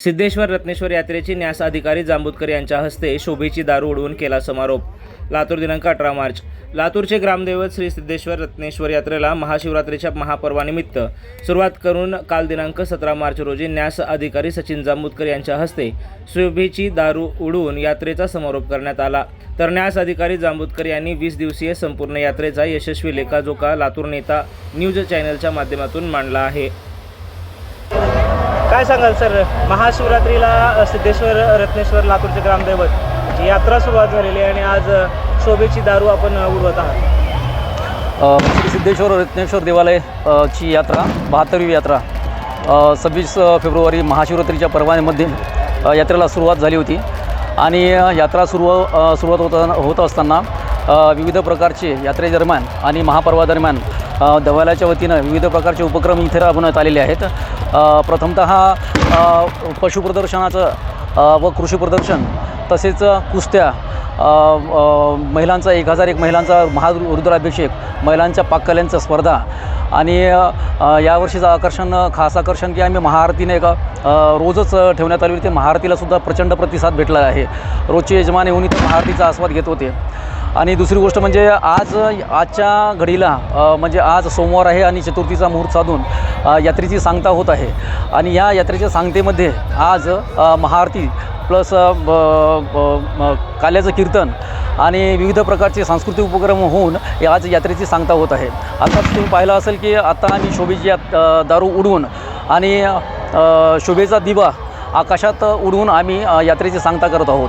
सिद्धेश्वर रत्नेश्वर यात्रेची न्यास अधिकारी जांबुतकर यांच्या हस्ते शोभेची दारू उडवून केला समारोप. लातूर दिनांक अठरा मार्च. लातूरचे ग्रामदैवत श्री सिद्धेश्वर रत्नेश्वर यात्रेला महाशिवरात्रीच्या महापर्वानिमित्त सुरुवात करून काल दिनांक सतरा मार्च रोजी न्यास अधिकारी सचिन जांबुतकर यांच्या हस्ते शोभेची दारू उडवून यात्रेचा समारोप करण्यात आला. तर न्यास अधिकारी जांबुतकर यांनी वीस दिवसीय संपूर्ण यात्रेचा यशस्वी लेखाजोखा लातूर नेता न्यूज चॅनलच्या माध्यमातून मांडला आहे. काय सांगाल सर? महाशिवरात्रीला सिद्धेश्वर रत्नेश्वर लातूरचे ग्रामदैवत यात्रा सुरुवात झालेली आहे आणि आज शोभेची दारू आपण उडवत आहात. श्री सिद्धेश्वर रत्नेश्वर देवालय ची यात्रा बहात्तरवी यात्रा सव्वीस फेब्रुवारी महाशिवरात्रीच्या पर्वामध्ये यात्रेला सुरुवात झाली होती. आणि यात्रा सुरू सुरुवात होत होत असताना विविध प्रकारचे यात्रेदरम्यान आणि महापर्वादरम्यान दवालाच्या वतीनं विविध प्रकारचे उपक्रम इथे राबवण्यात आलेले आहेत. प्रथमतः पशुप्रदर्शनाचं व कृषी प्रदर्शन तसेच कुस्त्या महिलांचा एक हजार एक महिलांचा महारुद्राभिषेक महिलांच्या पाककल्यांच्या स्पर्धा आणि यावर्षीचं आकर्षण खास आकर्षण की आम्ही महाआरतीने एका रोजच ठेवण्यात आली होती. महाआरतीलासुद्धा प्रचंड प्रतिसाद भेटला आहे. रोजचे यजमान येऊन इथे महाआरतीचा आस्वाद घेत होते. आणि दुसरी गोष्ट म्हणजे आज आजच्या घडीला म्हणजे आज सोमवार आहे आणि चतुर्थीचा मुहूर्त साधून यात्रेची सांगता होत आहे. आणि या यात्रेच्या सांगतेमध्ये आज महाआरती प्लस ब- ब- काल्याचं कीर्तन आणि विविध प्रकारचे सांस्कृतिक उपक्रम होऊन या आज यात्रेची सांगता होत आहे. आता तुम्ही पाहिलं असेल की आता आम्ही शोभेची यात दारू उडवून आणि शोभेचा दिवा आकाशात उडवून आम्ही यात्रेची सांगता करत आहोत.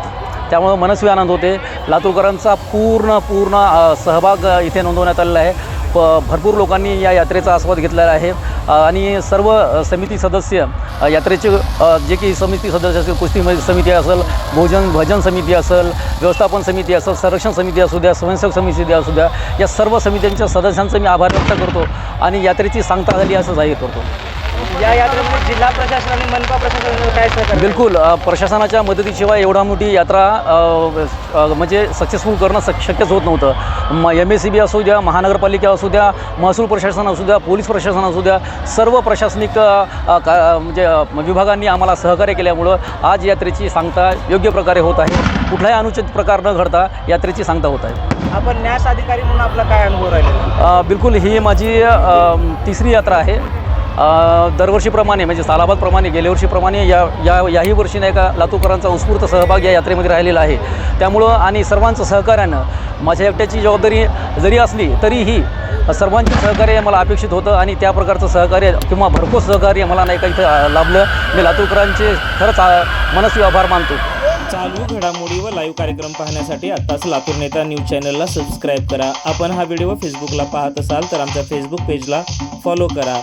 त्यामुळं मनस्वी आनंद होते. लातूरकरांचा पूर्ण पूर्ण सहभाग इथे नोंदवण्यात आलेला आहे. प भरपूर लोकांनी या यात्रेचा आस्वाद घेतलेला आहे. आणि सर्व समिती सदस्य यात्रेचे जे काही समिती सदस्य असेल कुस्ती समिती असेल भोजन भजन समिती असेल व्यवस्थापन समिती असेल संरक्षण समिती असू द्या स्वयंसेवक समिती असू द्या या सर्व समित्यांच्या सदस्यांचं मी आभार व्यक्त करतो आणि यात्रेची सांगता झाली असं जाहीर करतो. या यात्रेमध्ये जिल्हा प्रशासन आणि मनपा प्रशासन काय सहकार्य बिलकुल. अ, प्रशासनाच्या मदतीशिवाय एवढा मोठी यात्रा अ, अ, म्हणजे सक्सेसफुल करणं शक शक्यच होत नव्हतं. म एम एस सी बी असू द्या महानगरपालिका असू द्या महसूल प्रशासन असू द्या पोलीस प्रशासन असू द्या सर्व प्रशासनिक अ, अ, का म्हणजे अ, विभागांनी आम्हाला सहकार्य केल्यामुळं आज यात्रेची सांगता योग्य प्रकारे होत आहे. कुठलाही अनुचित प्रकार न घडता यात्रेची सांगता होत आहे. आपण न्यास अधिकारी म्हणून आपला काय अनुभव राहिलेला? अ, बिलकुल ही माझी अ, तिसरी यात्रा आहे. दरवर्षीप्रमाणे म्हणजे सालाबादप्रमाणे गेल्या वर्षीप्रमाणे या या याही वर्षी नाही का लातूरकरांचा उत्स्फूर्त सहभाग या यात्रेमध्ये राहिलेला आहे. त्यामुळं आणि सर्वांचं सहकार्यानं माझ्या एकट्याची जबाबदारी जरी असली तरीही सर्वांचे सहकार्य मला अपेक्षित होतं आणि त्या प्रकारचं सहकार्य किंवा भरपूर सहकार्य मला नाही का इथं लाभलं. मी लातूरकरांचे खरंच मनस्वी आभार मानतो. चालू घडामोडी व लाईव्ह कार्यक्रम पाहण्यासाठी आत्ताच लातूर नेता न्यूज चॅनलला सबस्क्राईब करा. आपण हा व्हिडिओ फेसबुकला पाहत असाल तर आमच्या फेसबुक पेजला फॉलो करा.